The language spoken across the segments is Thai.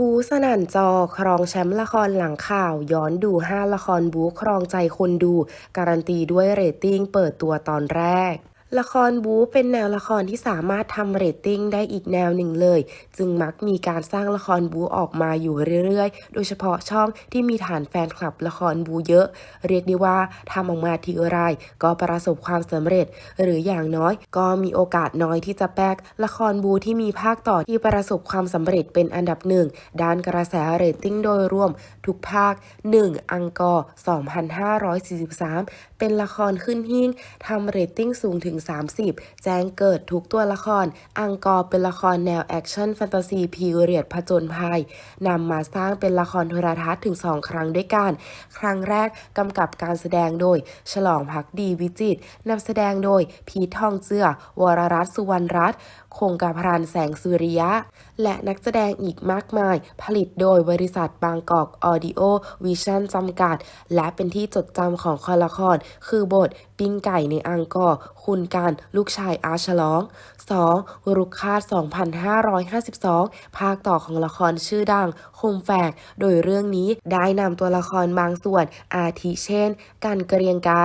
บูสนั่นจอ ครองแชมป์ละครหลังข่าว ย้อนดู 5 ละครบูครองใจคนดู การันตีด้วยเรตติ้งเปิดตัวตอนแรก ละครบูเป็นแนวละครที่สามารถทำเรตติ้งได้อีกแนวหนึ่งเลย จึงมักมีการสร้างละครบูออกมาอยู่เรื่อยๆ โดยเฉพาะช่องที่มีฐานแฟนคลับละครบูเยอะ เรียกได้ว่าทำออกมาทีไรก็ประสบความสำเร็จ หรืออย่างน้อยก็มีโอกาสน้อยที่จะแปกละครบูที่มีภาคต่อที่ประสบความสำเร็จเป็นอันดับหนึ่งด้านกระแสเรตติ้งโดยรวมทุกภาค 1 อังกอร์ 2543 เป็นละครขึ้นหิ่งทำเรตติ้งสูงถึง30 แจ้งเกิดทุกตัวละคร อังกอร์เป็นละครแนวแอคชั่นแฟนตาซีพีเรียดผจญภัยนำมาสร้างเป็นละครโทรทัศน์ถึง 2 ครั้งด้วยกัน ครั้งแรกกำกับการแสดงโดย ฉลองพักดีวิจิตนำแสดงโดย พีททองเจือ วรรัตน์สุวรรณรัตน์ คงกาพรานแสงสุริยะ และนักแสดงอีกมากมาย ผลิตโดยบริษัทบางกอกออดิโอวิชั่นจำกัด และเป็นที่จดจำของคอละคร คือบทปิ้งไก่ในอังกอร์คุณการลูกชายอาฉลอง 2. รุกคา2552 ภาคต่อของละครชื่อดัง คมแฝก โดยเรื่องนี้ได้นำตัวละครบางส่วน อาทิเช่นกันเกรียงไกร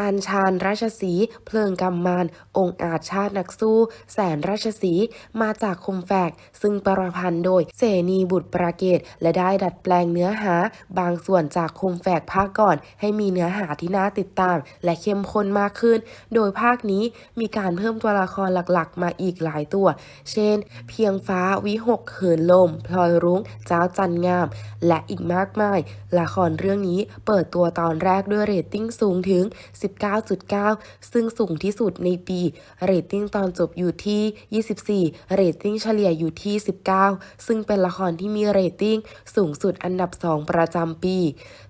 อัญชานราชสี เพลิงกำมาน องค์อาจชาตินักสู้ แสนราชสี มาจากคมแฝก ซึ่งประพันธ์โดยเสนีบุตรประเกต และได้ดัดแปลงเนื้อหา บางส่วนจากคมแฝกภาคก่อน ให้มีเนื้อหาที่น่าติดตาม และเข้มข้นมากขึ้น โดยภาคนี้มีการเพิ่มตัวละครหลักๆ มาอีกหลายตัว เช่น เพียงฟ้าวิหกเหินลม พลอยรุ้ง เจ้าจันงาม และอีกมากมาย ละครเรื่องนี้เปิดตัวตอนแรกด้วยเรตติ้งสูงถึง19.9 ซึ่งสูงที่สุดในปีเรตติ้งตอนจบอยู่ที่ 24 เรตติ้งเฉลี่ยอยู่ที่ 19 ซึ่งเป็นละครที่มีเรตติ้งสูงสุดอันดับ 2 ประจำปี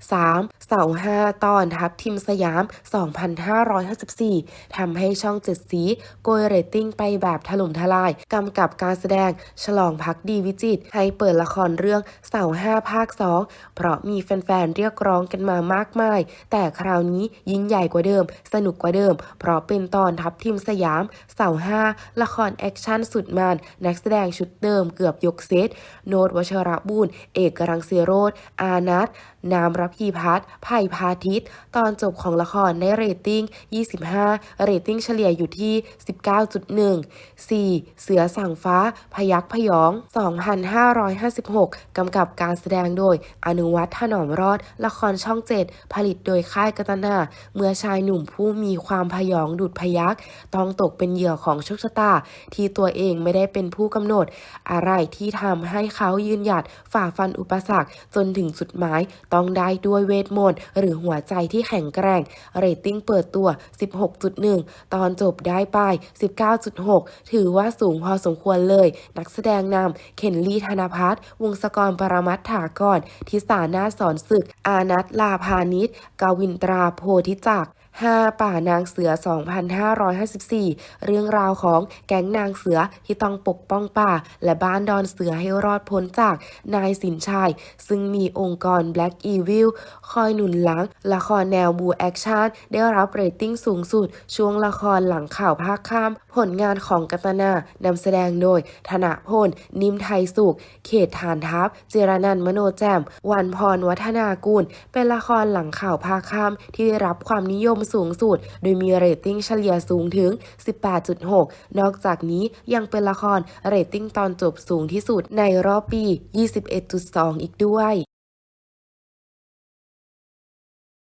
3. เสาห้าตอนทับทิมสยาม 2554ทำให้ช่องเจ็ดสีโกยเรตติ้งไปแบบถล่มทลายกำกับการแสดง ฉลองพักดีวิจิต ให้เปิดละครเรื่องเสาห้าภาค 2 เพราะมีแฟนๆ เรียกร้องกันมามากมาย แต่คราวนี้ยิ่งใหญ่กว่าเดิม สนุกกว่าเดิม เพราะเป็นตอนทับทิมสยาม เสาห้าละครแอคชั่นสุดมันนักแสดงชุดเดิมเกือบยกเซต โนตวชระบุญเอกรังเสียโรธอานัทนามรับพีพัฒน์ไผ่พาทิตตอนจบของละครได้เรตติ้ง 25 เรตติ้งเฉลี่ยอยู่ที่ 19.1 4. เสือสั่งฟ้า พยักพยอง 2556 กำกับการแสดงโดย อนุวัฒน์ถนอมรอด ละครช่อง 7 ผลิตโดยค่ายกัตนา เมื่อชาายหนุ่มผู้มีความพยองดุดพยักต้องตกเป็นเหยื่อของโชคชะตา ที่ตัวเองไม่ได้เป็นผู้กำหนด อะไรที่ทำให้เขายืนหยัดฝ่าฟันอุปสรรคจนถึงจุดหมายต้องได้ด้วยเวทมนต์หรือหัวใจที่แข็งแกร่ง เรตติ้งเปิดตัว 16.1 ตอนจบได้ไป 19.6 ถือว่าสูงพอสมควรเลย นักแสดงนำเคนลี่ธนพัฒน์วงศกรปรมัตถากรทิสานาสอนศึก อานัทลาพานิชกาวินตราโพธิจักร 5 ป่านางเสือ 2554 เรื่องราวของแก๊งนางเสือที่ต้องปกป้องป่า และบ้านดอนเสือให้รอดพ้นจากนายสินชัย ซึ่งมีองค์กร Black Evil คอยหนุนหลัง ละครแนวบูแอคชั่นได้รับเรตติ้งสูงสุด ช่วงละครหลังข่าวภาคค่ำผลงานของกัตนานำแสดงโดย ธนพล นิมไทยสุข เขตฐานทัพ เจรนันมโนแจ่มวันพรวัฒนากุล เป็นละครหลังข่าวภาคค่ำที่ได้รับความนิยมสูงสุด โดยมีเรตติ้งเฉลี่ยสูงถึง 18.6 นอกจากนี้ยังเป็นละครเรตติ้งตอนจบสูงที่สุดในรอบปี 21.2 อีกด้วย